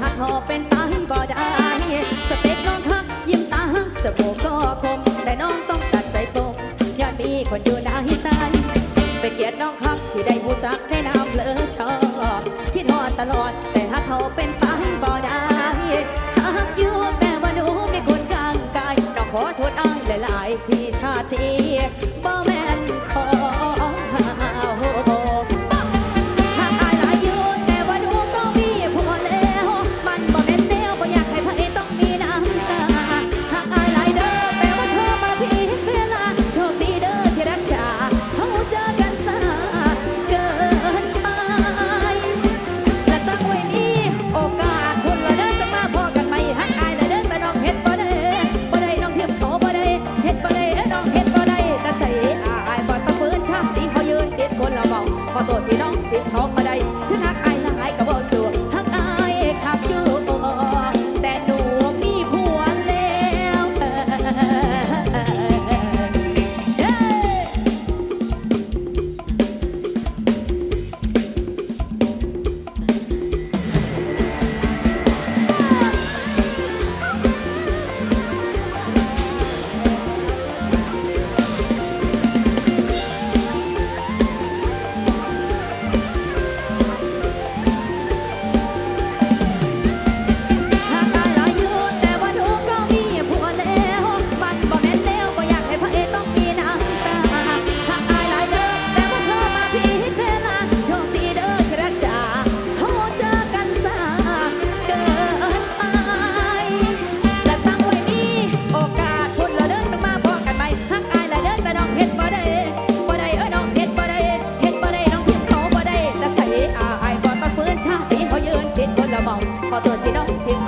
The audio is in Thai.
หักหอบเป็นตาหึงบ่ได้ สเปกน้องคักยิ้มตาฮักจะโบกก็คม แต่น้องต้องตัดใจปมยอดมีคนอยู่ในใจไปเกลียดน้องคักที่ได้ผู้จักได้น้ำเลอชอบคิดฮอดตลอด แต่หักเขาเป็นตาหึงบ่ได้หักอยู่แต่ว่าหนูไม่คนกลางกายน้องขอโทษอ้ายหลาย ๆ ที่ชาติบ่ พอโตดพี่น้องพี่ท้องมาได้ 好不好？好，动，别。